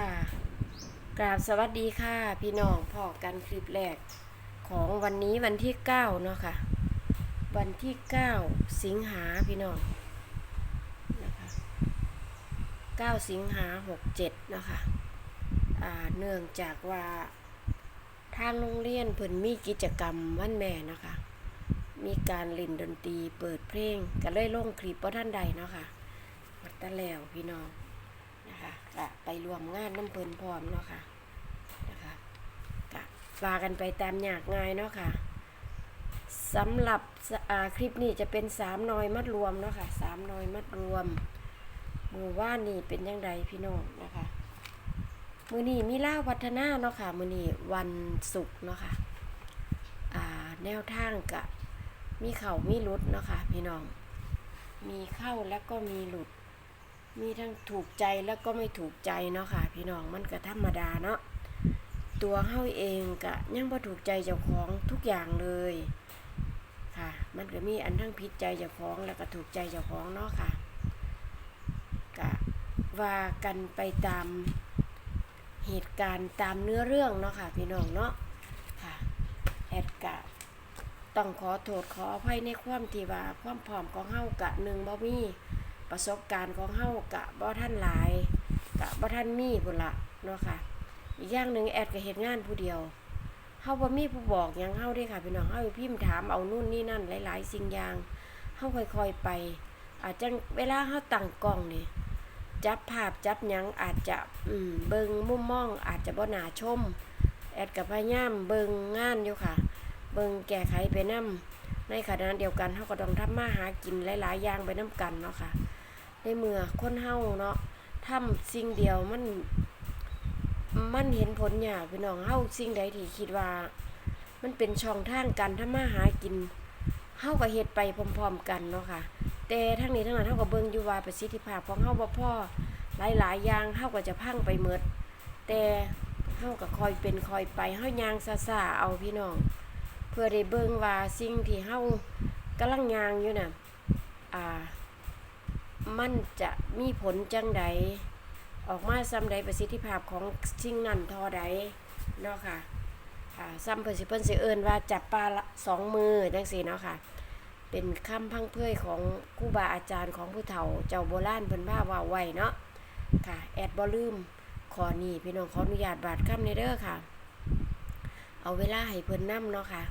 ค่ะกราบสวัสดีค่ะ พี่น้องพอกันคลิปแรกของวันนี้วันที่เก้าเนาะค่ะ วันที่เก้าสิงหาพี่น้องนะคะเก้าสิงหาหกเจ็ดเนาะค่ะอ่าเนื่องจากว่าทางโรงเรียนเพิ่นมีกิจกรรมวันแม่เนาะคะ มีการเล่นดนตรีเปิดเพลงก็เลยลงคลิปว่าท่านใดเนาะค่ะมัดตะแล้วพี่น้อง ก็ไปรวมงานน้ำเพลินพร้อมเนาะค่ะนะคะก็ลากันไปตามอยากง่ายเนาะค่ะสำหรับคลิปนี้จะเป็นสามนอยมัดรวมเนาะค่ะสามนอยมัดรวมหมู่ว่านี่เป็นยังไงพี่น้องนะคะมือนี้มีล่าวัฒนาเนาะค่ะมือนี้วันศุกร์เนาะค่ะอ่าแนวทางกะมีเข่ามีหลุดเนาะค่ะพี่น้อง มีเข้าแล้วก็มีหลุด มีทั้งถูกใจแล้วก็ไม่ถูกใจเนาะค่ะ พี่น้องมันก็ธรรมดาเนาะตัวเฮาเองก็ยังบ่ถูกใจเจ้าของทุกอย่างเลยค่ะ มันก็มีอันทั้งผิดใจเจ้าของแล้วก็ถูกใจเจ้าของเนาะค่ะก็ว่ากันไปตามเหตุการณ์ตามเนื้อเรื่องเนาะค่ะ พี่น้องเนาะค่ะแอดกะต้องขอโทษขออภัยในความที่ว่าความผอมของเฮากะหนึ่งบ่มี ประสบการณ์ของเฮากะบ่ท่านหลายกะบ่ท่านมีพุ่นละเนาะค่ะ อีกอย่างหนึ่งแอดก็เฮ็ดงานผู้เดียวเฮาบ่มีผู้บอกหยังเฮาเด้ค่ะพี่น้องเฮาพิมพ์ถามเอานู่นนี่นั่นหลาย ๆ สิ่งอย่างเฮาค่อยๆไป อาจจะเวลาเฮาตั้งกล้องนี่จับภาพจับหยังอาจจะอืมเบิงมุมมอง อาจจะบ่น่าชม แอดก็พยายามเบิงงานอยู่ค่ะ เบิงแก้ไขไปนํในขณะเดียวกันเฮาก็ต้องทำมาหากินหลาย ๆ อย่างไปนํกันเนาะค่ะ ในเมื่อคนเฮาเนาะทำสิ่งเดียวมันมันเห็นผลยาพี่น้องเฮาสิ่งใดที่คิดว่า มันเป็นช่องทางการทำมาหากินเฮาก็เฮ็ดไปพร้อม ๆ กันเนาะค่ะ แต่ทั้งนี้ทั้งนั้นเฮาก็เบิ่งอยู่ว่าประสิทธิภาพของเฮาบ่พอหลายๆอย่างเฮาก็จะพังไปหมดแต่เฮาก็คอยเป็นคอยไปเฮาย่างซ่าๆเอาพี่น้อง เพื่อได้เบิ่งว่าสิ่งที่เฮากำลังย่างอยู่น่ะอ่า มันจะมีผลจังใด ออกมาซ้ำใดประสิทธิภาพของสิ่งนั้นทอใดเนาะค่ะค่ะซ้ำเพิ่นสิเพิ่นสิเอิ้นว่าจับปลาสองมือจังซี่เนาะค่ะ เป็นคำพังเพยของครูบาอาจารย์ของผู้เฒ่าเจ้าโบราณเพิ่นว่าว่าไว้เนาะค่ะ แอดบ่ลืมขอนี่พี่น้องขออนุญาตบาดคำในเด้อค่ะ เอาเวลาให้เพิ่นนํเนาะค่ะ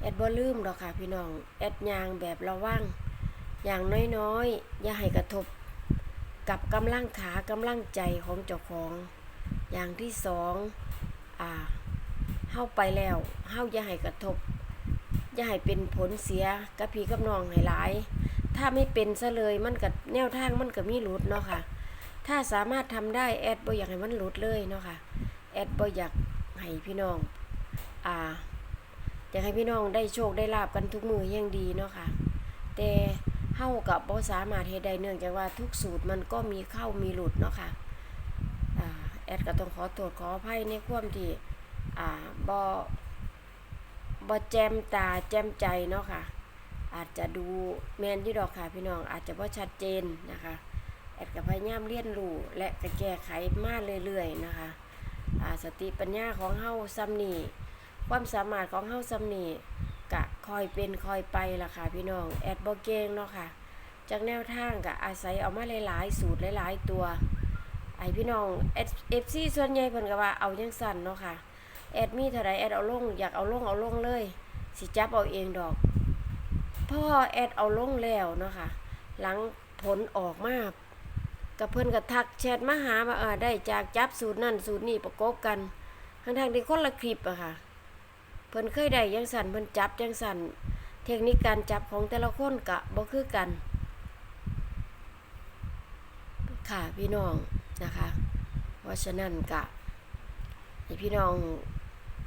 แอดบ่ลืมดอกค่ะ พี่น้อง แอดยางแบบระวัง อย่างน้อยๆ อย่าให้กระทบกับกำลังขากำลังใจของเจ้าของ อย่างที่สองอ่าเฮาไปแล้วเฮาอย่าให้กระทบ อย่าให้เป็นผลเสียกับพี่กับน้องให้หลาย ถ้าไม่เป็นซะเลยมันกับแนวทางมันก็มีหลุดเนาะค่ะ ถ้าสามารถทำได้แอดบ่อยากให้มันหลุดเลยเนาะค่ะ แอดบ่อยากให้พี่น้อง อ่า อยากให้พี่น้องได้โชคได้ลาบกันทุกมือยังดีเนาะค่ะ แต่ เฮากับบ่สามารถเฮ็ดได้เนื่องจากว่าทุกสูตรมันก็มีเข้ามีหลุดเนาะค่ะอ่าแอดก็ต้องขอโทษขออภัยในความที่อ่าบ่บ่แจมตาแจมใจเนาะค่ะ อาจจะดูแมนอยู่ดอกค่ะพี่น้องอาจจะบ่ชัดเจนนะคะแอดก็พยายามเรียนรู้และกแก้ไขมาเรื่อยๆนะคะอ่าสติปัญญาของเฮาซ้ำนี่ความสามารถของเฮาซ้ำนี่ กะคอยเป็นคอยไปล่ะค่ะพี่น้องแอดบ่เก่งเนาะค่ะจากแนวทางกะอาศัยเอามาหลายๆ สูตรหลายๆ ตัวไอพี่น้องเอฟซีส่วนใหญ่เพิ่นก็ว่าเอาจังสั่นเนาะค่ะแอดมีเท่าไรแอดเอาลงอยากเอาลงเอาลงเลย สิจับเอาเองดอกพ่อแอดเอาลงแล้วเนาะค่ะหลังผลออกมากับเพิ่อนก็ทักแชทมาหามาเออได้จากจับสูตรนั่นสูตรนี่ประกบกันทั้งๆที่คนละคลิปอะค่ะ เพิ่นเคยได้ยังสั่นเพิ่นจับยังสั่นเทคนิคการจับของแต่ละคนกะบ่คือกัน ค่ะพี่น้องนะคะ เพราะฉะนั้นกะให้พี่น้อง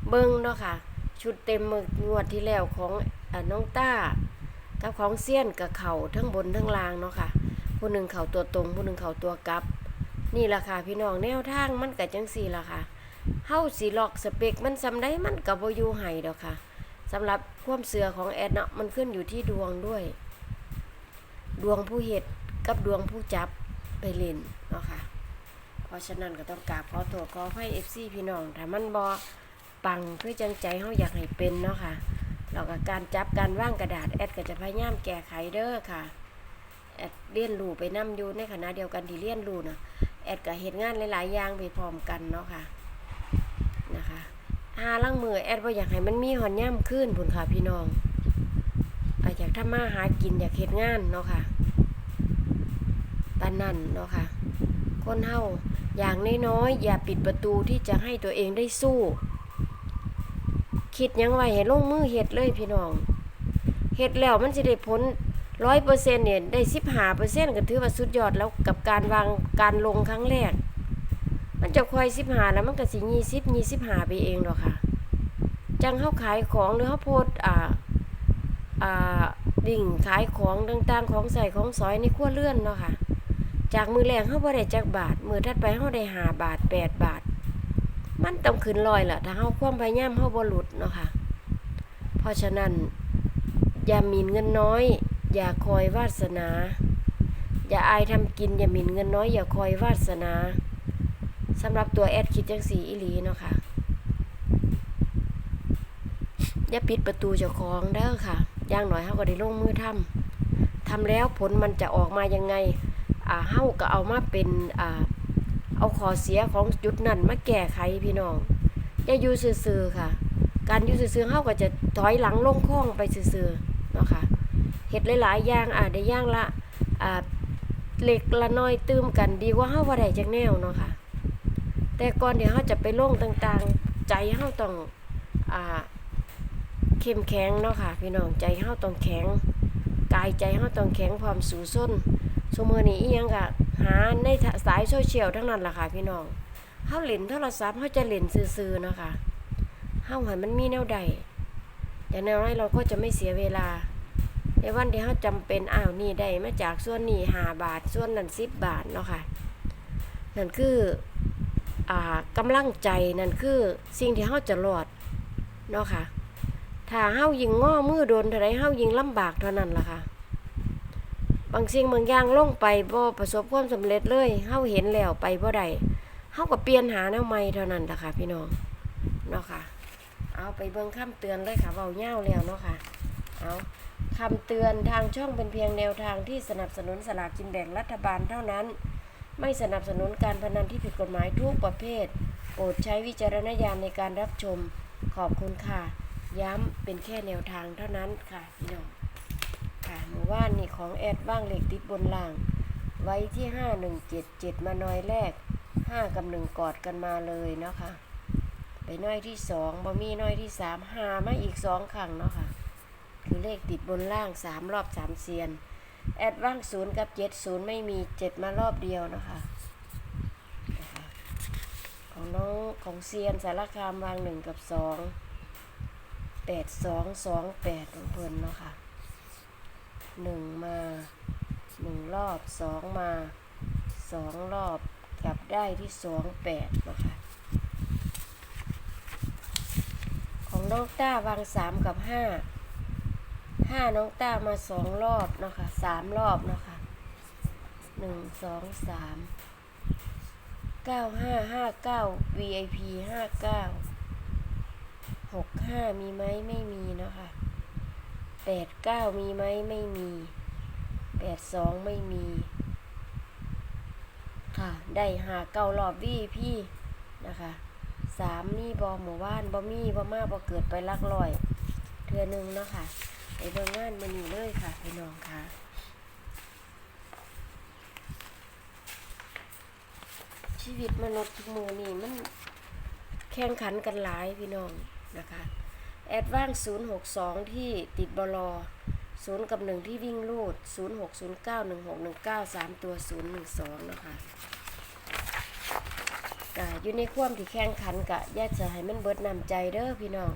เบิ้งเนาะค่ะ ชุดเต็มมืองวดที่แล้วของอน้องต้า กับของเซียนกับเข่าทั้งบนทั้งล่างเนาะค่ะผู้หนึ่งเข่าตัวตรงผู้หนึ่งเข่าตัวกลับ นี่ล่ะค่ะพี่น้องแนวทางมันกะจังสี่ละค่ะ เฮาสีล็อกสเปกมันซำได้มันกับบ่อยู่ให้ดอกค่ะสำหรับความเสือของแอดเนาะมันขึ้นอยู่ที่ดวงด้วย ดวงผู้เฮ็ดกับดวงผู้จับไปเล่นเนาะค่ะ เพราะฉะนั้นก็ต้องกราบขอโทษขอให้เอฟซีพี่น้องถ้ามันบอปังคือจังใจเขาอยากให้เป็นเนาะค่ะแล้วก็การจับการว่างกระดาษแอดก็จะพยายามแก้ไขเด้อค่ะแอดเรียนรูไปนํอยู่ในขณะเดียวกันที่เรียนรู้นะแอดก็เห็นงานหลายๆอย่างไปพร้อมกันเนาะค่ะ นะคะหาลังมือแอดว่าอยากให้มันมีหอนย่ำขึ้นพุ่นค่ะพี่น้องอยากทำมาหากินอยากเห็นงานเนาะค่ะปานั่นเนาะค่ะ คนเฮาอย่างน้อยๆอย่าปิดประตูที่จะให้ตัวเองได้สู้ คิดยังไว้ให้ลงมือเฮ็ดเลยพี่น้องเฮ็ดแล้วมันจะได้ผลร้อยเปอร์เซ็นต์เนี่ยได้สิบห้าเปอร์เซ็นต์ก็ถือว่าสุดยอดแล้วกับการวางการลงครั้งแรก จะคอยสิบหาแล้วมันก็สิยี่สิบยี่สิบหาไปเองหรอกค่ะ จังเขาขายของหรือเขาโพสต์อ่าอ่าดิ่งขายของต่างๆของใส่ของสอยในครัวเรือนเนาะค่ะ จากมือแรงเขาบ่ได้จักบาท มือถัดไปเขาได้หาบาทแปดบาท มันต้องขึ้นลอยแหละถ้าเขาความพยายามเขาบ่หลุดเนาะค่ะ เพราะฉะนั้น อย่าหมิ่นเงินน้อย อย่าคอยวาสนา อย่าอายทำกิน อย่าหมิ่นเงินน้อย อย่าคอยวาสนา สำหรับตัวแอดคิดจังสีอีหลีเนาะค่ะอย่าปิดประตูเจ้าของเด้อค่ะ อย่างหน่อยเขาก็ได้ลงมือทำทำแล้วผลมันจะออกมายังไง อ่าเฮาก็เอามาเป็น อ่า เอาขอเสียของจุดนั้นมาแก้ไขพี่น้อง อย่าอยู่ซื่อๆค่ะ การอยู่ซื่อๆเฮาก็จะถอยหลังลงคลองไปซื่อๆเนาะค่ะเฮ็ดหลายๆอย่างอ่าได้อย่างละ อ่าเล็กละน้อยตื้มกันดีกว่าเฮาบ่ได้จักแนวเนาะค่ะ แต่ก่อนที่เฮาจะไปลงต่างๆ ใจเฮาต้องอ่าเข้มแข็งเนาะค่ะ พี่น้องใจเฮาต้องแข็งกายใจเฮาต้องแข็งพร้อมสูส้นสมือนี้อียังกะหาในสายโซเชียลทั้งนั้นล่ะค่ะพี่น้องเฮาเล่นโทรศัพท์เฮาจะเล่นซื่อๆเนาะค่ะเฮาให้มันมีแนวใดอย่างน้อยเราก็จะไม่เสียเวลาในวันที่เฮาจำเป็นอ้าวนี่ได้มาจากส่วนนี้5บาทส่วนนั้น10บบาทเนาะค่ะนั่นคือ กำลังใจนั่นคือสิ่งที่เฮาจะรอดเนาะค่ะ ถ้าเฮายิงง้อมือโดนเท่าไรเฮายิงลำบากเท่านั้นล่ะค่ะ บางสิ่งบางอย่างลงไปบ่ประสบความสำเร็จเลยเฮาเห็นแล้วไปบ่ได้เฮาก็เปลี่ยนหาแนวใหม่เท่านั้นล่ะค่ะ พี่น้องเนาะค่ะ เอาไปเบิ่งคำเตือนเลยค่ะเว้าเย้าวแล้วเนาะค่ะ เอาคำเตือนทางช่องเป็นเพียงแนวทางที่สนับสนุนสลากกินแบ่งรัฐบาลเท่านั้น ไม่สนับสนุนการพนันที่ผิดกฎหมายทุกประเภท โปรดใช้วิจารณญาณในการรับชม ขอบคุณค่ะ ย้ำเป็นแค่แนวทางเท่านั้นค่ะพี่น้อง ค่ะหมู่บ้านนี่ของแอดว่างเหล็กติดบนล่าง ไว้ที่ห้าหนึ่งเจ็ดเจ็ดมาน้อยแรกห้ากับหนึ่งกอดกันมาเลยเนาะค่ะ ไปน้อยที่สองบะมีน้อยที่สามหามาอีกสองครั้งเนาะค่ะ คือเลขติดบนล่างสามรอบสามเซียน แอดว่างศูนย์กับเจ็ดศูนย์ไม่มีเจ็ดมารอบเดียวนะคะของน้องของเซียนสารคามวางหนึ่งกับสองแปดสองสองแปดของเพิ่นเนาะค่ะหนึ่งมาหนึ่งรอบสองมาสองรอบกลับได้ที่สองแปดนะคะของน้องต้าวางสามกับห้า ห้าน้องต้ามาสองรอบเนาะค่ะสามรอบเนาะค่ะหนึ่งสองสามเก้าห้าห้าเก้า VIP ห้าเก้าหกห้ามีไหมไม่มีเนาะค่ะแปดเก้ามีไหมไม่มีแปดสองไม่มี ค่ะ ได้หาเก้ารอบวี่พี่นะคะสามมีบอหมู่บ้านบอมีบอมาบอเกิดไปลักลอย เทือหนึงเนาะค่ะ ไปเบิ่งงานมันนี่เลยค่ะพี่น้องค่ะชีวิตมนุษย์ทุกมือนี่มันแข่งขันกันหลายพี่น้องนะคะแอดว่าง062 ที่ติดบลอ0กับ 1 ที่วิ่งลูด 0609 1619 3 ตัว 012 นะคะกะอยู่ในความที่แข่งขันกะแยกจะให้มันเบิดนำใจเด้อพี่น้อง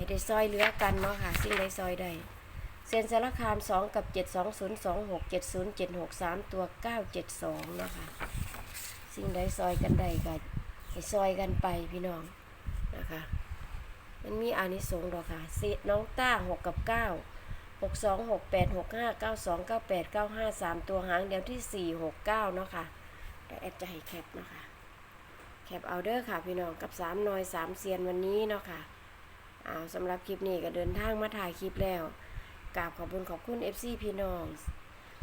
ให้ได้ซอยเหลือกันเนาะค่ะ สิ่งใดซอยใดเซนสารคาม 2 กับ 72026 7076 3 ตัว 972เนาะค่ะ สิ่งใดซอยกันใดก็ให้ซอยกันไปพี่น้องนะคะ มันมีอานิสงส์ดอกค่ะสิน้องต้าหกกับเก้าหกสองหกแปดหกห้าเก้าสองเก้าแปดเก้าห้าสามตัวหางเดียวที่สี่หกเก้าเนาะค่ะแอดจะให้แคปเนาะคะแคปเอาเด้อค่ะพี่น้องกับสามนอยสามเซียนวันนี้เนาะค่ะ อาสำหรับคลิปนี้ก็เดินทางมาถ่ายคลิปแล้วกราบขอบคุณขอบคุณ FC พี่น้อง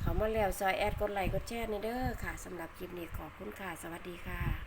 เขามาแล้วซอยแอดกดไลค์กดแชร์ในเด้อค่ะสำหรับคลิปนี้ขอบคุณค่ะ สวัสดีค่ะ